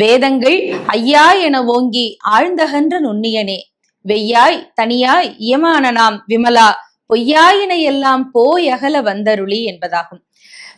வேதங்கள் ஐயா என ஓங்கி ஆழ்ந்தகன்ற நுண்ணியனே வெய்யாய் தனியாய் இயமான நாம் விமலா பொய்யாயின எல்லாம் போய் அகல வந்தருளி என்பதாகும்.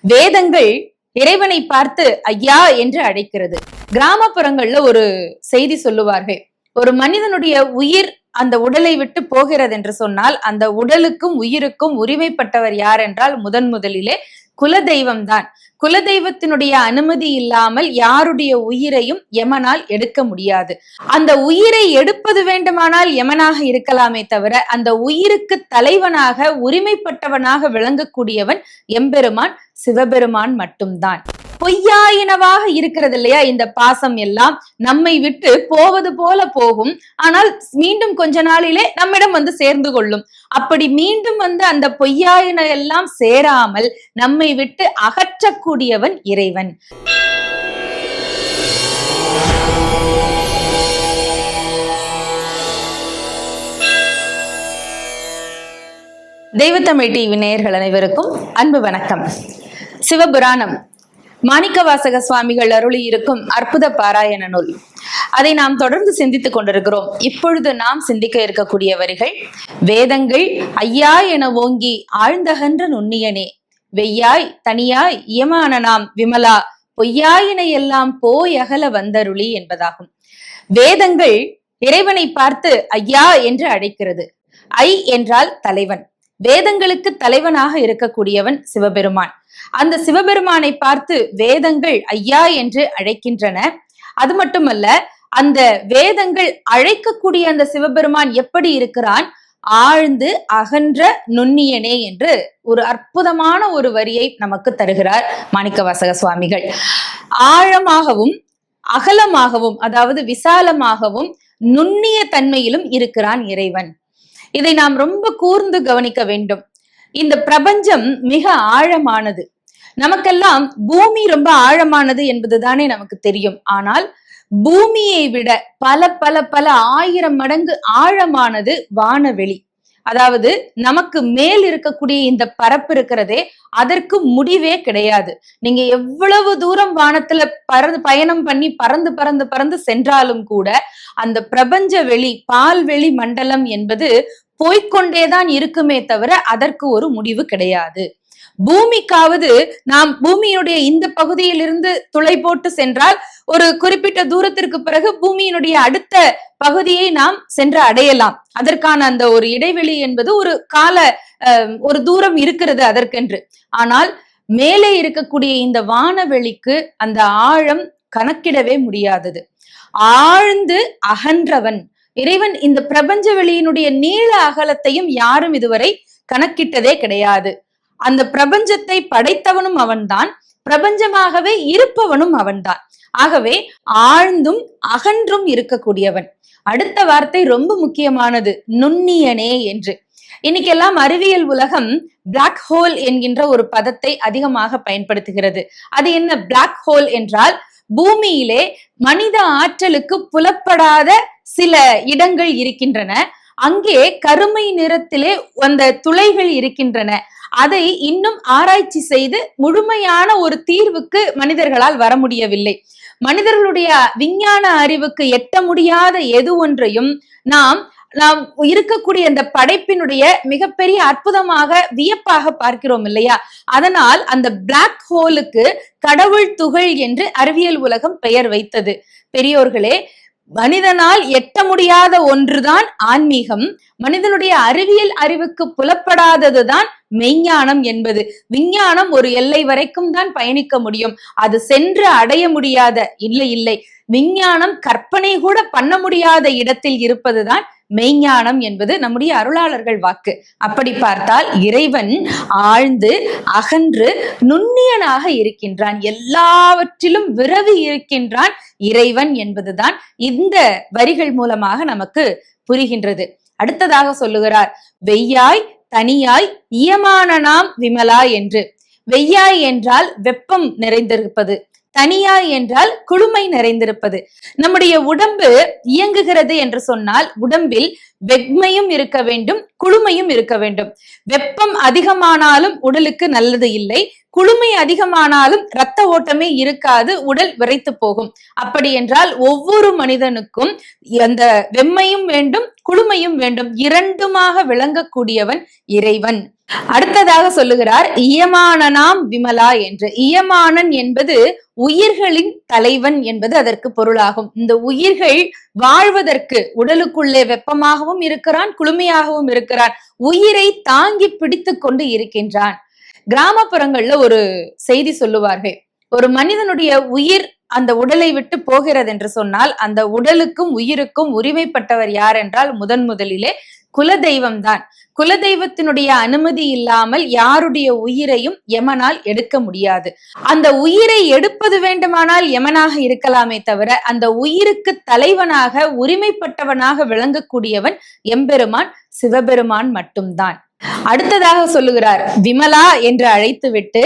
வேதங்கள் இறைவனை பார்த்து ஐயா என்று அழைக்கிறது. கிராமப்புறங்கள்ல ஒரு செய்தி சொல்லுவார்கள் ஒரு மனிதனுடைய உயிர் அந்த உடலை விட்டு போகிறது என்று சொன்னால் அந்த உடலுக்கும் உயிருக்கும் உரிமைப்பட்டவர் யார் என்றால் முதன் முதலிலே குலதெய்வம் தான் குலதெய்வத்தினுடைய அனுமதி இல்லாமல் யாருடைய உயிரையும் யமனால் எடுக்க முடியாது. அந்த உயிரை எடுப்பது வேண்டுமானால் யமனாக இருக்கலாமே தவிர அந்த உயிருக்கு தலைவனாக உரிமைப்பட்டவனாக விளங்கக்கூடியவன் எம்பெருமான் சிவபெருமான் மட்டும்தான். பொய்யாயினவாக இருக்கிறது இல்லையா இந்த பாசம் எல்லாம்? நம்மை விட்டு போவது போல போகும். ஆனால் மீண்டும் கொஞ்ச நாளிலே நம்மிடம் வந்து சேர்ந்து கொள்ளும். அப்படி மீண்டும் வந்து அந்த பொய்யாயின எல்லாம் சேராமல் நம்மை விட்டு அகற்றக்கூடியவன் இறைவன். தெய்வத்தமிழ் டிவி நேயர்கள் அனைவருக்கும் அன்பு வணக்கம். சிவபுராணம் மாணிக்கவாசக சுவாமிகள் அருளி இருக்கும் அற்புத பாராயண நூல். அதை நாம் தொடர்ந்து சிந்தித்துக் கொண்டிருக்கிறோம். இப்பொழுது நாம் சிந்திக்க இருக்கக்கூடிய வரிகள் வேதங்கள் ஐயா என ஓங்கி ஆழ்ந்தகன்ற நுண்ணியனே வெய்யாய் தனியாய் இயமான நாம் விமலா பொய்யாயின எல்லாம் போய் அகல வந்தருளி என்பதாகும். வேதங்கள் இறைவனை பார்த்து ஐயா என்று அழைக்கிறது. ஐ என்றால் தலைவன். வேதங்களுக்கு தலைவனாக இருக்கக்கூடியவன் சிவபெருமான். அந்த சிவபெருமானை பார்த்து வேதங்கள் ஐயா என்று அழைக்கின்றன. அது மட்டுமல்ல அந்த வேதங்கள் அழைக்கக்கூடிய அந்த சிவபெருமான் எப்படி இருக்கிறான்? ஆழ்ந்து அகன்ற நுண்ணியனே என்று ஒரு அற்புதமான ஒரு வரியை நமக்கு தருகிறார் மாணிக்கவாசக சுவாமிகள். ஆழமாகவும் அகலமாகவும் அதாவது விசாலமாகவும் நுண்ணிய தன்மையிலும் இருக்கிறான் இறைவன். இதை நாம் ரொம்ப கூர்ந்து கவனிக்க வேண்டும். இந்த பிரபஞ்சம் மிக ஆழமானது. நமக்கெல்லாம் பூமி ரொம்ப ஆழமானது என்பதுதானே நமக்கு தெரியும். ஆனால் பூமியை விட பல பல பல ஆயிரம் மடங்கு ஆழமானது வானவெளி. அதாவது நமக்கு மேல் இருக்கக்கூடிய இந்த பரப்பு இருக்கிறதே அதற்கு முடிவே கிடையாது. நீங்க எவ்வளவு தூரம் வானத்துல பறந்து பயணம் பண்ணி பறந்து பறந்து பறந்து சென்றாலும் கூட அந்த பிரபஞ்ச வெளி பால்வெளி மண்டலம் என்பது போய்கொண்டேதான் இருக்குமே தவிர அதற்கு ஒரு முடிவு கிடையாது. பூமிக்காவது நாம் பூமியினுடைய இந்த பகுதியிலிருந்து துளை போட்டு சென்றால் ஒரு குறிப்பிட்ட தூரத்திற்கு பிறகு பூமியினுடைய அடுத்த பகுதியை நாம் சென்று அடையலாம். அதற்கான அந்த ஒரு இடைவெளி என்பது ஒரு கால ஒரு தூரம் இருக்கிறது அதற்கென்று. ஆனால் மேலே இருக்கக்கூடிய இந்த வானவெளிக்கு அந்த ஆழம் கணக்கிடவே முடியாதது. ஆழ்ந்து அகன்றவன் இறைவன் இந்த பிரபஞ்ச வெளியினுடைய நீள அகலத்தையும் யாரும் இதுவரை கணக்கிட்டதே கிடையாது. அந்த பிரபஞ்சத்தை படைத்தவனும் அவன்தான் பிரபஞ்சமாகவே இருப்பவனும் அவன்தான். ஆகவே ஆழ்ந்தும் அகன்றும் இருக்கக்கூடியவன். அடுத்த வார்த்தை ரொம்ப முக்கியமானது நுண்ணியனே என்று. இன்னைக்கெல்லாம் அறிவியல் உலகம் பிளாக் ஹோல் என்கின்ற ஒரு பதத்தை அதிகமாக பயன்படுத்துகிறது. அது என்ன பிளாக் ஹோல் என்றால் பூமியிலே மனித ஆற்றலுக்கு புலப்படாத சில இடங்கள் இருக்கின்றன. அங்கே கருமை நிறத்திலே அந்த துளைகள் இருக்கின்றன. அதை இன்னும் ஆராய்ச்சி செய்து முழுமையான ஒரு தீர்வுக்கு மனிதர்களால் வர முடியவில்லை. மனிதர்களுடைய விஞ்ஞான அறிவுக்கு எட்ட முடியாத எது ஒன்றையும் நாம் நாம் இருக்கக்கூடிய அந்த படைப்பினுடைய மிகப்பெரிய அற்புதமாக வியப்பாக பார்க்கிறோம் இல்லையா? அதனால் அந்த பிளாக் ஹோலுக்கு கடவுள் துகள் என்று அறிவியல் உலகம் பெயர் வைத்தது. பெரியோர்களே மனிதனால் எட்ட முடியாத ஒன்றுதான் ஆன்மீகம். மனிதனுடைய அறிவியல் அறிவுக்கு புலப்படாததுதான் மெய்ஞானம் என்பது. விஞ்ஞானம் ஒரு எல்லை வரைக்கும் தான் பயணிக்க முடியும். அது சென்று அடைய முடியாத இல்லை இல்லை. விஞ்ஞானம் கற்பனை கூட பண்ண முடியாத இடத்தில் இருப்பதுதான் மெய்ஞானம் என்பது நம்முடைய அருளாளர்கள் வாக்கு. அப்படி பார்த்தால் இறைவன் ஆழ்ந்து அகன்று நுண்ணியனாக இருக்கின்றான். எல்லாவற்றிலும் விரவி இருக்கின்றான் இறைவன் என்பதுதான் இந்த வரிகள் மூலமாக நமக்கு புரிகின்றது. அடுத்ததாக சொல்லுகிறார் வெய்யாய் தனியாய் இயமான நாம் விமலா என்று. வெய்யாய் என்றால் வெப்பம் நிறைந்திருப்பது தனியாய் என்றால் குளுமை நிறைந்திருப்பது. நம்முடைய உடம்பு இயங்குகிறது என்று சொன்னால் உடம்பில் வெக்மையும் இருக்க வேண்டும் குளுமையும் இருக்க வேண்டும். வெப்பம் அதிகமானாலும் உடலுக்கு நல்லது இல்லை. குளுமை அதிகமானாலும் இரத்த ஓட்டமே இருக்காது உடல் விரைத்து போகும். அப்படி என்றால் ஒவ்வொரு மனிதனுக்கும் அந்த வெம்மையும் வேண்டும் குளுமையும் வேண்டும். இரண்டுமாக விளங்கக்கூடியவன் இறைவன். அடுத்ததாக சொல்லுகிறார் இயமானனாம் விமலா என்று. இயமானன் என்பது உயிர்களின் தலைவன் என்பது அதற்கு பொருளாகும். இந்த உயிர்கள் வாழ்வதற்கு உடலுக்குள்ளே வெப்பமாகவும் இருக்கிறான் குளுமையாகவும் இருக்கிறான். உயிரை தாங்கி பிடித்து கொண்டு இருக்கின்றான். கிராமப்புறங்கள்ல ஒரு செய்தி சொல்லுவார்கள். ஒரு மனிதனுடைய உயிர் அந்த உடலை விட்டு போகிறது என்று சொன்னால் அந்த உடலுக்கும் உயிருக்கும் உரிமைப்பட்டவர் யார் என்றால் முதன் முதலிலே குலதெய்வம் தான் குலதெய்வத்தினுடைய அனுமதி இல்லாமல் யாருடைய உயிரையும் யமனால் எடுக்க முடியாது. அந்த உயிரை எடுப்பது வேண்டுமானால் யமனாக இருக்கலாமே தவிர அந்த உயிருக்கு தலைவனாக உரிமைப்பட்டவனாக விளங்கக்கூடியவன் எம்பெருமான் சிவபெருமான் மட்டும்தான். அடுத்ததாக சொல்லுகிறார் விமலா என்று அழைத்துவிட்டு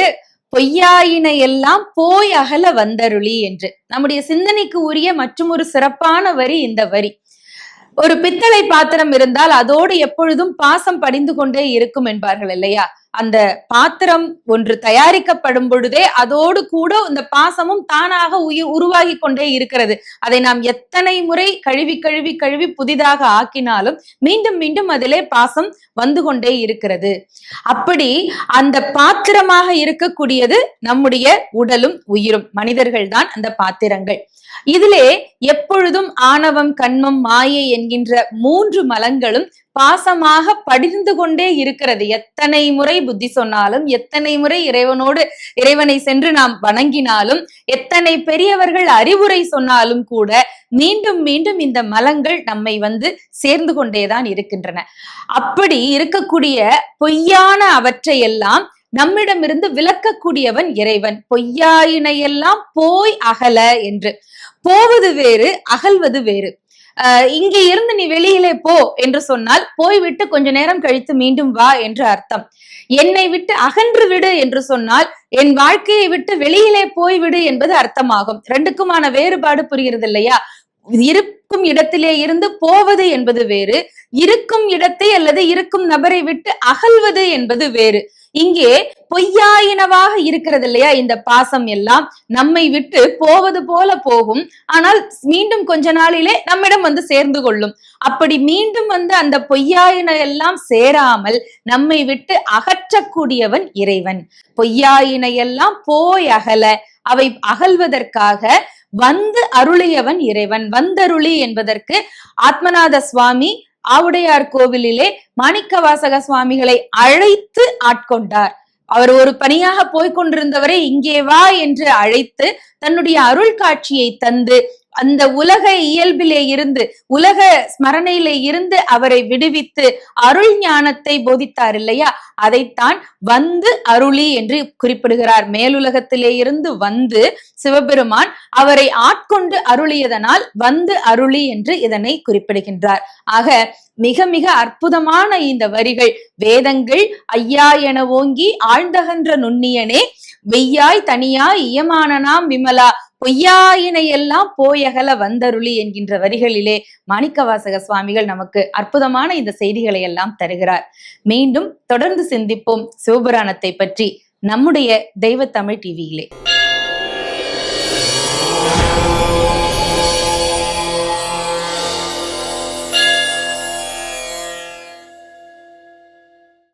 பொய்யாயின எல்லாம் போய் அகல வந்தருளி என்று. நம்முடைய சிந்தனைக்கு உரிய மற்றும் ஒரு சிறப்பான வரி இந்த வரி. ஒரு பித்தளை பாத்திரம் இருந்தால் அதோடு எப்பொழுதும் பாசம் படிந்து கொண்டே இருக்கும் என்பார்கள் இல்லையா? அந்த பாத்திரம் ஒன்று தயாரிக்கப்படும் பொழுதே அதோடு கூட இந்த பாசமும் தானாக உயிர் உருவாகி கொண்டே இருக்கிறது. அதை நாம் எத்தனை முறை கழுவி கழுவி கழுவி புதிதாக ஆக்கினாலும் மீண்டும் மீண்டும் அதிலே பாசம் வந்து கொண்டே இருக்கிறது. அப்படி அந்த பாத்திரமாக இருக்கக்கூடியது நம்முடைய உடலும் உயிரும். மனிதர்கள் தான் அந்த பாத்திரங்கள். இதிலே எப்பொழுதும் ஆணவம் கண்மம் மாயை என்கின்ற மூன்று மலங்களும் பாசமாக படிந்து கொண்டே இருக்கிறது. எத்தனை முறை புத்தி சொன்னாலும் எத்தனை முறை இறைவனோடு இறைவனை சென்று நாம் வணங்கினாலும் எத்தனை பெரியவர்கள் அறிவுரை சொன்னாலும் கூட மீண்டும் மீண்டும் இந்த மலங்கள் நம்மை வந்து சேர்ந்து கொண்டேதான் இருக்கின்றன. அப்படி இருக்கக்கூடிய பொய்யான அவற்றையெல்லாம் நம்மிடமிருந்து விளக்கக்கூடியவன் இறைவன். பொய்யாயினையெல்லாம் போய் அகல என்று. போவது வேறு அகல்வது வேறு. இங்கே இருந்து நீ வெளியிலே போ என்று சொன்னால் போய்விட்டு கொஞ்ச நேரம் கழித்து மீண்டும் வா என்று அர்த்தம். என்னை விட்டு அகன்று விடு என்று சொன்னால் என் வாழ்க்கையை விட்டு வெளியிலே போய்விடு என்பது அர்த்தமாகும். ரெண்டுக்குமான வேறுபாடு புரிகிறது இல்லையா இருக்கும் இடத்திலே இருந்து போவது என்பது வேறு இருக்கும் இடத்தை அல்லது இருக்கும் நபரை விட்டு அகல்வது என்பது வேறு. இங்கே பொய்யாயினவாக இருக்கிறது இல்லையா இந்த பாசம் எல்லாம்? நம்மை விட்டு போவது போல போகும். ஆனால் மீண்டும் கொஞ்ச நாளிலே நம்மிடம் வந்து சேர்ந்து கொள்ளும். அப்படி மீண்டும் வந்து அந்த பொய்யாயின எல்லாம் சேராமல் நம்மை விட்டு அகற்றக்கூடியவன் இறைவன். பொய்யாயின எல்லாம் போய் அகல அவை அகல்வதற்காக வந்து அருளியவன் இறைவன். வந்தருளி என்பதற்கு ஆத்மநாத சுவாமி ஆவுடையார் கோவிலிலே மாணிக்கவாசக சுவாமிகளை அழைத்து ஆட்கொண்டார். அவர் ஒரு பணியாக போய்கொண்டிருந்தவரை இங்கே வா என்று அழைத்து தன்னுடைய அருள் காட்சியை தந்து அந்த உலக இயல்பிலே இருந்து உலக ஸ்மரணையிலே இருந்து அவரை விடுவித்து அருள் ஞானத்தை போதித்தார் இல்லையா? அதைத்தான் வந்து அருளி என்று குறிப்பிடுகிறார். மேலுலகத்திலே இருந்து வந்து சிவபெருமான் அவரை ஆட்கொண்டு அருளியதனால் வந்து அருளி என்று இதனை குறிப்பிடுகின்றார். ஆக மிக மிக அற்புதமான இந்த வரிகள் வேதங்கள் ஐயா என ஓங்கி ஆழ்ந்தகன்ற நுண்ணியனே வெய்யாய் தனியாய் இயமானனாம் விமலா பொய்யாயினை எல்லாம் போயகல வந்தருளி என்கின்ற வரிகளிலே மாணிக்கவாசக சுவாமிகள் நமக்கு அற்புதமான இந்த செய்திகளை எல்லாம் தருகிறார். மீண்டும் தொடர்ந்து சிந்திப்போம் சிவபுராணத்தை பற்றி. நம்முடைய தெய்வ தமிழ் டிவியிலே.